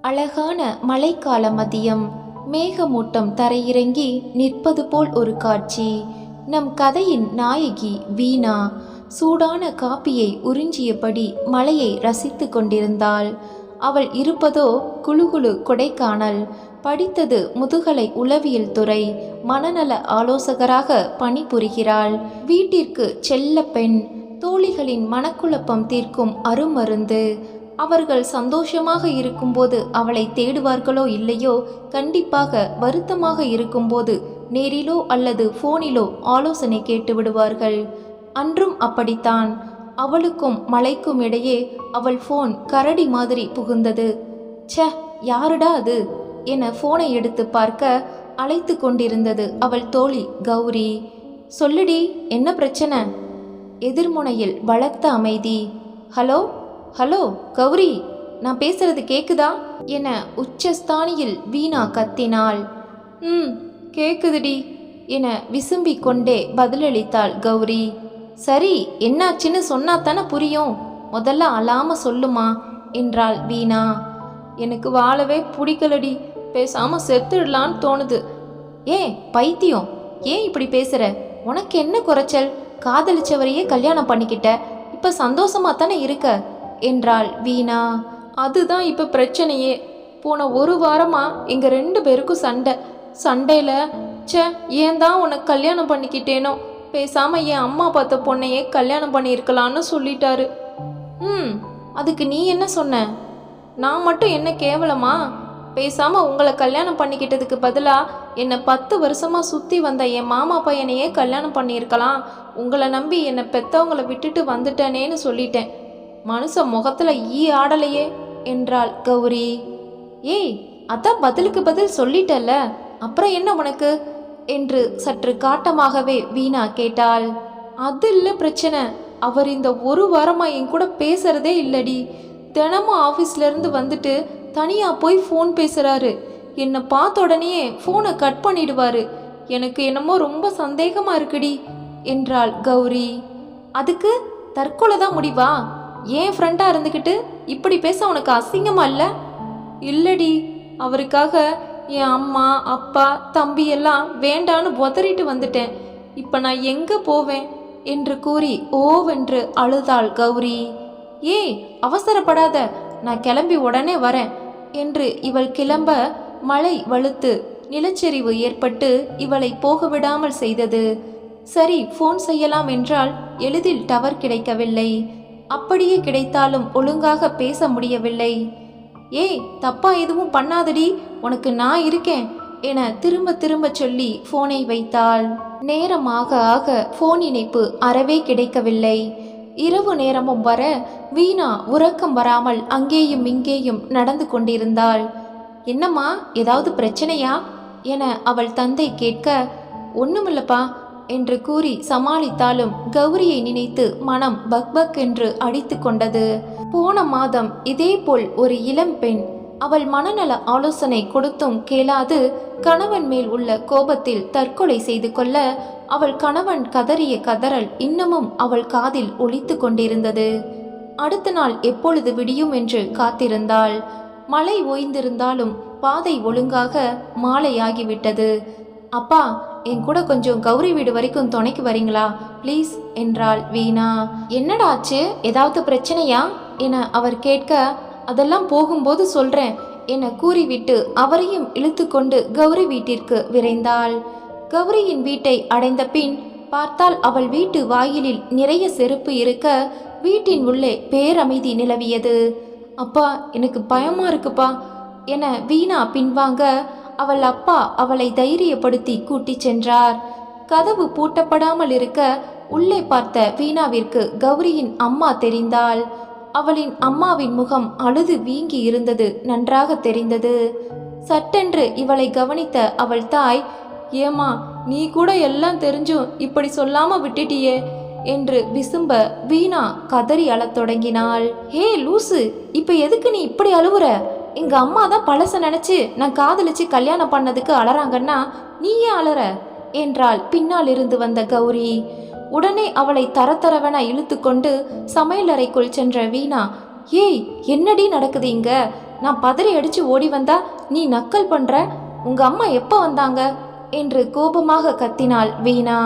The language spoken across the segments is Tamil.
அழகான மழைக்கால மதியம். மேகமூட்டம் தரையிறங்கி நிற்பது போல் ஒரு காட்சி. நம் கதையின் நாயகி வீணா. சூடான காப்பியை உறிஞ்சியபடி மலையை ரசித்து கொண்டிருந்தாள். அவள் இருப்பதோ குழுகுழு கொடைக்கானல். படித்தது முதுகலை உளவியல் துறை. மனநல ஆலோசகராக பணிபுரிகிறாள். வீட்டிற்கு செல்ல பெண். தோழிகளின் மனக்குழப்பம் தீர்க்கும் அருமருந்து. அவர்கள் சந்தோஷமாக இருக்கும்போது அவளை தேடுவார்களோ இல்லையோ கண்டிப்பாக வருத்தமாக இருக்கும்போது நேரிலோ அல்லது ஃபோனிலோ ஆலோசனை கேட்டு விடுவார்கள். அன்றும் அப்படித்தான். அவளுக்கும் மலைக்கும் இடையே அவள் ஃபோன் கரடி மாதிரி புகுந்தது. ச யாருடா அது? என ஃபோனை எடுத்து பார்க்க அழைத்து கொண்டிருந்தது அவள் தோழி கௌரி. சொல்லுடி என்ன பிரச்சனை? எதிர்முனையில் பலத்த அமைதி. ஹலோ? ஹலோ கௌரி நான் பேசுறது கேக்குதா? என உச்சஸ்தானியில் வீணா கத்தினாள். ம் கேக்குதுடி என விசும்பிக் கொண்டே பதிலளித்தாள் கௌரி. சரி என்னாச்சுன்னு சொன்னா தானே புரியும்? முதல்ல அழாம சொல்லுமா என்றாள் வீணா. எனக்கு வாழவே பிடிக்கலடி பேசாம செத்துடலான்னு தோணுது. ஏன் பைத்தியம் ஏன் இப்படி பேசுற? உனக்கு என்ன குறைச்சல்? காதலிச்சவரையே கல்யாணம் பண்ணிக்கிட்ட இப்ப சந்தோஷமா தானே இருக்க? என்றாள் வீணா. அதுதான் இப்போ பிரச்சனையே. போன ஒரு வாரமாக எங்கள் ரெண்டு பேருக்கும் சண்டை. சண்டையில் ச்சே ஏன் தான் உனக்கு கல்யாணம் பண்ணிக்கிட்டேனோ? பேசாமல் என் அம்மா பார்த்த பொண்ணையே கல்யாணம் பண்ணியிருக்கலான்னு சொல்லிட்டாரு. ம் அதுக்கு நீ என்ன சொன்ன? நான் மட்டும் என்ன கேவலமா? பேசாமல் உங்களை கல்யாணம் பண்ணிக்கிட்டதுக்கு பதிலாக என்னை பத்து வருஷமாக சுற்றி வந்த என் மாமா பையனையே கல்யாணம் பண்ணியிருக்கலாம். உங்களை நம்பி என்னை பெத்தவங்கள விட்டுட்டு வந்துட்டேனேன்னு சொல்லிட்டேன். மனுஷன் முகத்துல ஈ ஆடலையே என்றாள் கௌரி. ஏய் அதான் பதிலுக்கு பதில் சொல்லிட்டல்ல அப்புறம் என்ன உனக்கு? என்று சற்று காட்டமாகவே வீணா கேட்டாள். அது இல்லை பிரச்சனை அவர் இந்த ஒரு வாரமா என் கூட பேசுறதே இல்லடி. தினமும் ஆஃபீஸ்லேருந்து வந்துட்டு தனியா போய் ஃபோன் பேசுறாரு. என்னை பார்த்த உடனேயே ஃபோனை கட் பண்ணிடுவாரு. எனக்கு என்னமோ ரொம்ப சந்தேகமா இருக்குடி என்றாள் கௌரி. அதுக்கு தற்கொலை தான் முடிவா? ஏன் ஃப்ரெண்டாக இருந்துக்கிட்டு இப்படி பேச உனக்கு அசிங்கமா இல்லை? இல்லடி. அவருக்காக என் அம்மா அப்பா தம்பி எல்லாம் வேண்டான்னு உதறிட்டு வந்துட்டேன். இப்போ நான் எங்கே போவேன்? என்று கூறி ஓவென்று அழுதாள் கௌரி. ஏய் அவசரப்படாத. நான் கிளம்பி உடனே வரேன் என்று இவள் கிளம்ப மழை வலுத்து நிலச்சரிவு ஏற்பட்டு இவளை போக விடாமல் செய்தது. சரி ஃபோன் செய்யலாம் என்றால் எளிதில் டவர் கிடைக்கவில்லை. அப்படியே கிடைத்தாலும் ஒழுங்காக பேச முடியவில்லை. ஏய் தப்பா எதுவும் பண்ணாதடி உனக்கு நான் இருக்கேன் என திரும்ப திரும்ப சொல்லி போனை வைத்தாள். நேரமாக ஆக போன் இணைப்பு அறவே கிடைக்கவில்லை. இரவு நேரமும் வர வீணா உறக்கம் வராமல் அங்கேயும் இங்கேயும் நடந்து கொண்டிருந்தாள். என்னம்மா ஏதாவது பிரச்சனையா? என அவள் தந்தை கேட்க ஒன்றுமில்லப்பா என்று கூறி சமாளித்தாலும் கௌரியை நினைத்து மனம் பக்பக் என்று அடித்து கொண்டது. போன மாதம் இதேபோல் ஒரு இளம் பெண் அவள் மனநல ஆலோசனை கொடுத்தும் கேளாது கணவன் மேல் உள்ள கோபத்தில் தற்கொலை செய்து கொள்ள அவள் கணவன் கதறிய கதறல் இன்னமும் அவள் காதில் ஒலித்து கொண்டிருந்தது. அடுத்த நாள் எப்பொழுது விடியும் என்று காத்திருந்தாள். மழை ஓய்ந்திருந்தாலும் பாதை ஒழுங்காக மாலையாகிவிட்டது. அப்பா என் கூட கொஞ்சம் கௌரி வீடு வரைக்கும் துணைக்கு வரீங்களா? ப்ளீஸ் என்றாள் வீணா. என்னடா ஆச்சு? ஏதாவது பிரச்சனையா? என அவர் கேட்க அதெல்லாம் போகும்போது சொல்றேன் என கூறிவிட்டு அவரையும் இழுத்துக்கொண்டு கௌரி வீட்டிற்கு விரைந்தாள். கௌரியின் வீட்டை அடைந்த பின் பார்த்தால் அவள் வீட்டு வாயிலில் நிறைய செருப்பு இருக்க வீட்டின் உள்ளே பேரமைதி நிலவியது. அப்பா எனக்கு பயமா இருக்குப்பா என வீணா பின்வாங்க அவள் அப்பா அவளை தைரியப்படுத்தி கூட்டிச் சென்றார். கதவு பூட்டப்படாமல் இருக்க உள்ளே பார்த்த வீணாவிற்கு கௌரியின் அம்மா தெரிந்தாள். அவளின் அம்மாவின் முகம் அழுது வீங்கி இருந்தது நன்றாக தெரிந்தது. சட்டென்று இவளை கவனித்த அவள் தாய் ஏமா நீ கூட எல்லாம் தெரிஞ்சும் இப்படி சொல்லாம விட்டுட்டியே என்று விசும்ப வீணா கதறி அழத் தொடங்கினாள். ஹே லூசு இப்ப எதுக்கு நீ இப்படி அழுவுற? எங்க அம்மா தான் பழச நினைச்சு நான் காதலிச்சு கல்யாணம் பண்ணதுக்கு அலறாங்கன்னா நீ ஏன் அலற? என்றாள் பின்னால் இருந்து வந்த கௌரி. உடனே அவளை தரதரவென இழுத்துக்கொண்டு சமையலறைக்குள் சென்ற வீணா ஏய் என்னடி நடக்குது இங்க? நான் பதறி அடிச்சு ஓடி வந்தா நீ நக்கல் பண்ற? உங்க அம்மா எப்போ வந்தாங்க? என்று கோபமாக கத்தினாள் வீணா.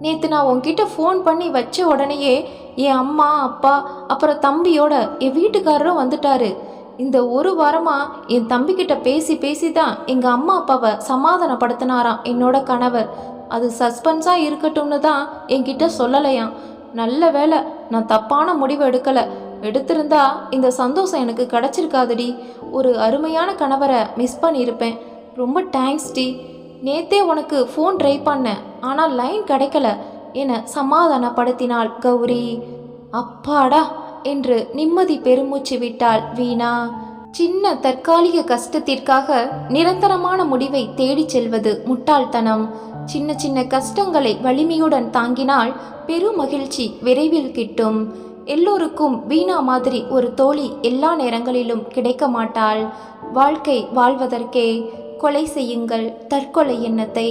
நேத்து நான் உன்கிட்ட ஃபோன் பண்ணி வச்ச உடனேயே என் அம்மா அப்பா அப்புறம் தம்பியோட என் வீட்டுக்காரரும் வந்துட்டாரு. இந்த ஒரு வாரமாக என் தம்பிக்கிட்ட பேசி பேசி தான் எங்கள் அம்மா அப்பாவை சமாதானப்படுத்தினாராம் என்னோட கணவர். அது சஸ்பென்ஸாக இருக்கட்டும்னு தான் என்கிட்ட சொல்லலையாம். நல்ல வேளை நான் தப்பான முடிவு எடுக்கலை. எடுத்திருந்தா இந்த சந்தோஷம் எனக்கு கிடைச்சிருக்காதுடி. ஒரு அருமையான கணவரை மிஸ் பண்ணியிருப்பேன். ரொம்ப தேங்க்ஸ் டி. நேத்தே உனக்கு ஃபோன் ட்ரை பண்ணேன். ஆனால் லைன் கிடைக்கல. என சமாதானப்படுத்தினாள் கௌரி. அப்பாடா. என்று நிம்மதி பெருமூச்சு விட்டாள் வீணா. சின்ன தற்காலிக கஷ்டத்திற்காக நிரந்தரமான முடிவை தேடிச் செல்வது முட்டாள்தனம். சின்ன சின்ன கஷ்டங்களை வலிமையுடன் தாங்கினால் பெரும் மகிழ்ச்சி விரைவில் கிட்டும். எல்லோருக்கும் வீணா மாதிரி ஒரு தோழி எல்லா நேரங்களிலும் கிடைக்க மாட்டாள். வாழ்க்கை வாழ்வதற்கே கொலை செய்யுங்கள் தற்கொலை எண்ணத்தை.